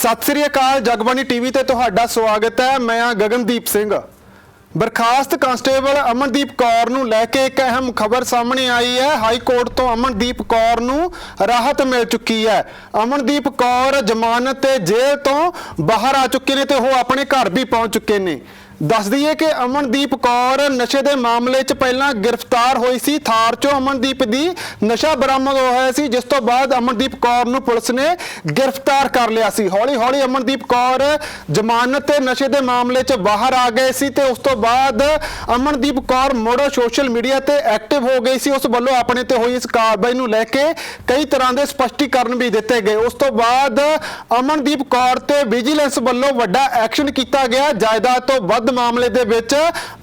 ਸਤਿ ਸ੍ਰੀ ਅਕਾਲ, Jagbani TV ਤੇ ਤੁਹਾਡਾ ਸਵਾਗਤ ਹੈ। ਮੈਂ ਆ ਗਗਨਦੀਪ ਸਿੰਘ। ਬਰਖਾਸਤ ਕਾਂਸਟੇਬਲ ਅਮਨਦੀਪ ਕੌਰ ਨੂੰ ਲੈ ਕੇ ਇੱਕ ਅਹਿਮ ਖਬਰ ਸਾਹਮਣੇ ਆਈ ਹੈ। ਹਾਈ ਕੋਰਟ ਤੋਂ ਅਮਨਦੀਪ ਕੌਰ ਨੂੰ ਰਾਹਤ ਮਿਲ ਚੁੱਕੀ ਹੈ। ਅਮਨਦੀਪ ਕੌਰ ਜ਼ਮਾਨਤ ਤੇ ਜੇਲ੍ਹ ਤੋਂ ਬਾਹਰ ਆ ਚੁੱਕੇ ਨੇ ਤੇ ਉਹ ਆਪਣੇ ਘਰ ਵੀ ਪਹੁੰਚ ਚੁੱਕੇ ਨੇ। ਦੱਸ ਦਈਏ ਕਿ ਅਮਨਦੀਪ ਕੌਰ ਨਸ਼ੇ ਦੇ ਮਾਮਲੇ 'ਚ ਪਹਿਲਾਂ ਗ੍ਰਿਫਤਾਰ ਹੋਈ ਸੀ। ਥਾਰ 'ਚੋਂ ਅਮਨਦੀਪ ਦੀ ਨਸ਼ਾ ਬਰਾਮਦ ਹੋਇਆ ਸੀ, ਜਿਸ ਤੋਂ ਬਾਅਦ ਅਮਨਦੀਪ ਕੌਰ ਨੂੰ ਪੁਲਿਸ ਨੇ ਗ੍ਰਿਫਤਾਰ ਕਰ ਲਿਆ ਸੀ। ਹੌਲੀ ਹੌਲੀ ਅਮਨਦੀਪ ਕੌਰ ਜ਼ਮਾਨਤ ਤੇ ਨਸ਼ੇ ਦੇ ਮਾਮਲੇ 'ਚ ਬਾਹਰ ਆ ਗਏ ਸੀ ਤੇ ਉਸ ਤੋਂ ਬਾਅਦ ਅਮਨਦੀਪ ਕੌਰ ਮੋੜੋ ਸੋਸ਼ਲ ਮੀਡੀਆ ਤੇ ਐਕਟਿਵ ਹੋ ਗਈ ਸੀ। ਉਸ ਵੱਲੋਂ ਆਪਣੇ ਤੇ ਹੋਈ ਇਸ ਕਾਰਵਾਈ ਨੂੰ ਲੈ ਕੇ ਕਈ ਤਰ੍ਹਾਂ ਦੇ ਸਪਸ਼ਟੀਕਰਨ ਵੀ ਦਿੱਤੇ ਗਏ। ਉਸ ਤੋਂ ਬਾਅਦ ਅਮਨਦੀਪ ਕੌਰ ਤੇ ਵਿਜੀਲੈਂਸ ਵੱਲੋਂ ਵੱਡਾ ਐਕਸ਼ਨ ਕੀਤਾ ਗਿਆ। ਜਾਇਦਾਦ ਤੋਂ ਵੱਧ ਮਾਮਲੇ ਦੇ ਵਿੱਚ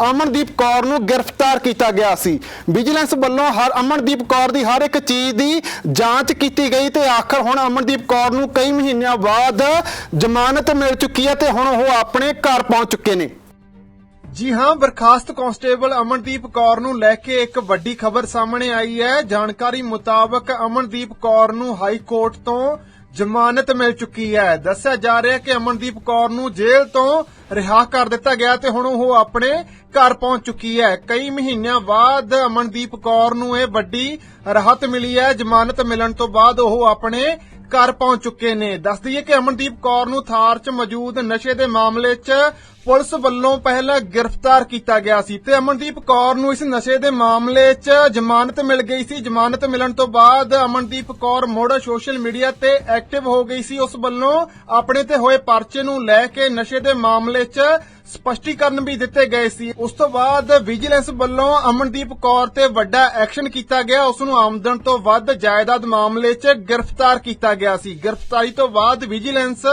ਅਮਨਦੀਪ ਕੌਰ ਨੂੰ ਗ੍ਰਿਫਤਾਰ ਕੀਤਾ ਗਿਆ ਸੀ। ਵਿਜੀਲੈਂਸ ਵੱਲੋਂ ਹਰ ਅਮਨਦੀਪ ਕੌਰ ਦੀ ਹਰ ਇੱਕ ਚੀਜ਼ ਦੀ ਜਾਂਚ ਕੀਤੀ ਗਈ ਤੇ ਆਖਰ ਹੁਣ ਅਮਨਦੀਪ ਕੌਰ ਨੂੰ ਕਈ ਮਹੀਨਿਆਂ ਬਾਅਦ ਜ਼ਮਾਨਤ ਮਿਲ ਚੁੱਕੀ ਹੈ ਤੇ ਹੁਣ ਉਹ ਆਪਣੇ ਘਰ ਪਹੁੰਚ ਚੁੱਕੇ ਨੇ। ਜੀ ਹਾਂ, ਬਰਖਾਸਤ ਕਾਂਸਟੇਬਲ ਅਮਨਦੀਪ ਕੌਰ ਨੂੰ ਲੈ ਕੇ ਇੱਕ ਵੱਡੀ ਖਬਰ ਸਾਹਮਣੇ ਆਈ ਹੈ। ਜਾਣਕਾਰੀ ਮੁਤਾਬਕ ਅਮਨਦੀਪ ਕੌਰ ਨੂੰ ਹਾਈ ਕੋਰਟ ਤੋਂ ਜ਼ਮਾਨਤ ਮਿਲ ਚੁੱਕੀ ਹੈ। ਦੱਸਿਆ ਜਾ ਰਿਹਾ ਹੈ ਕਿ ਅਮਨਦੀਪ ਕੌਰ ਨੂੰ ਜੇਲ੍ਹ ਤੋਂ ਰਿਹਾ ਕਰ ਦਿੱਤਾ ਗਿਆ ਤੇ ਹੁਣ ਉਹ ਆਪਣੇ ਘਰ ਪਹੁੰਚ ਚੁੱਕੀ ਹੈ। ਕਈ ਮਹੀਨਿਆਂ ਬਾਅਦ ਅਮਨਦੀਪ ਕੌਰ ਨੂੰ ਇਹ ਵੱਡੀ ਰਾਹਤ ਮਿਲੀ ਹੈ। ਜ਼ਮਾਨਤ ਮਿਲਣ ਤੋਂ ਬਾਅਦ ਉਹ ਆਪਣੇ ਘਰ ਪਹੁੰਚ ਚੁੱਕੇ ਨੇ। ਦੱਸ ਦਈਏ ਕਿ ਅਮਨਦੀਪ ਕੌਰ ਨੂੰ ਥਾਰ 'ਚ ਮੌਜੂਦ ਨਸ਼ੇ ਦੇ ਮਾਮਲੇ 'ਚ ਪੁਲਿਸ ਵੱਲੋਂ ਪਹਿਲਾਂ ਗ੍ਰਿਫਤਾਰ ਕੀਤਾ ਗਿਆ ਸੀ ਤੇ ਅਮਨਦੀਪ ਕੌਰ ਨੂੰ ਇਸ ਨਸ਼ੇ ਦੇ ਮਾਮਲੇ 'ਚ ਜ਼ਮਾਨਤ ਮਿਲ ਗਈ ਸੀ। ਜ਼ਮਾਨਤ ਮਿਲਣ ਤੋਂ ਬਾਅਦ ਅਮਨਦੀਪ ਕੌਰ ਮੁੜ ਸੋਸ਼ਲ ਮੀਡੀਆ ਤੇ ਐਕਟਿਵ ਹੋ ਗਈ ਸੀ। ਉਸ ਵੱਲੋਂ ਆਪਣੇ ਤੇ ਹੋਏ ਪਰਚੇ ਨੂੰ ਲੈ ਕੇ ਨਸ਼ੇ ਦੇ ਮਾਮਲੇ 'ਚ ਸਪਸ਼ਟੀਕਰਨ ਵੀ ਦਿੱਤੇ ਗਏ ਸੀ। ਉਸ ਤੋਂ ਬਾਅਦ ਵਿਜੀਲੈਂਸ ਵੱਲੋਂ ਅਮਨਦੀਪ ਕੌਰ ਤੇ ਵੱਡਾ ਐਕਸ਼ਨ ਕੀਤਾ ਗਿਆ। ਉਸ ਨੂੰ ਆਮਦਨ ਤੋਂ ਵੱਧ ਜਾਇਦਾਦ ਮਾਮਲੇ 'ਚ ਗ੍ਰਿਫਤਾਰ ਕੀਤਾ ਗਿਆ ਸੀ। ਗ੍ਰਿਫਤਾਰੀ ਤੋਂ ਬਾਅਦ ਵਿਜੀਲੈਂਸ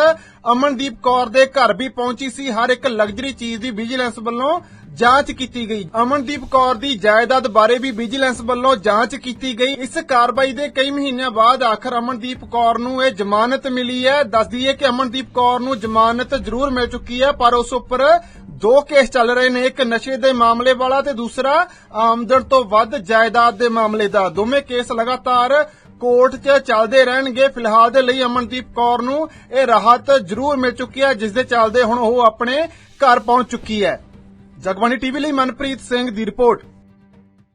ਅਮਨਦੀਪ ਕੌਰ ਦੇ ਘਰ ਵੀ ਪਹੁੰਚੀ ਸੀ। ਹਰ ਇੱਕ ਲਗਜ਼ਰੀ ਚੀਜ਼ ਦੀ ਵਿਜੀਲੈਂਸ ਵੱਲੋਂ ਜਾਂਚ ਕੀਤੀ ਗਈ। ਅਮਨਦੀਪ ਕੌਰ ਦੀ ਜਾਇਦਾਦ ਬਾਰੇ ਵੀ ਵਿਜੀਲੈਂਸ ਵੱਲੋਂ ਜਾਂਚ ਕੀਤੀ ਗਈ। ਇਸ ਕਾਰਵਾਈ ਦੇ ਕਈ ਮਹੀਨਿਆਂ ਬਾਅਦ ਆਖਰ ਅਮਨਦੀਪ ਕੌਰ ਨੂੰ ਇਹ ਜ਼ਮਾਨਤ ਮਿਲੀ ਹੈ। ਦੱਸਦੀ ਹੈ ਕਿ ਅਮਨਦੀਪ ਕੌਰ ਨੂੰ ਜ਼ਮਾਨਤ ਜ਼ਰੂਰ ਮਿਲ ਚੁੱਕੀ ਹੈ, ਪਰ ਉਸ ਉੱਪਰ ਦੋ ਕੇਸ ਚੱਲ ਰਹੇ ਨੇ। ਇੱਕ ਨਸ਼ੇ ਦੇ ਮਾਮਲੇ ਵਾਲਾ ਤੇ ਦੂਸਰਾ ਆਮਦਨ ਤੋਂ ਵੱਧ ਜਾਇਦਾਦ ਦੇ ਮਾਮਲੇ ਦਾ। ਦੋਵੇਂ ਕੇਸ ਲਗਾਤਾਰ ਕੋਰਟ 'ਚ ਚੱਲਦੇ ਰਹਿਣਗੇ। ਫਿਲਹਾਲ ਦੇ ਲਈ ਅਮਨਦੀਪ ਕੌਰ ਨੂੰ ਇਹ ਰਾਹਤ ਜ਼ਰੂਰ ਮਿਲ ਚੁੱਕੀ ਹੈ, ਜਿਸ ਦੇ ਚੱਲਦੇ ਹੁਣ ਉਹ ਆਪਣੇ ਘਰ ਪਹੁੰਚ ਚੁੱਕੀ ਹੈ। ਜਗਬਾਣੀ ਟੀਵੀ ਲਈ ਮਨਪ੍ਰੀਤ ਸਿੰਘ ਦੀ ਰਿਪੋਰਟ।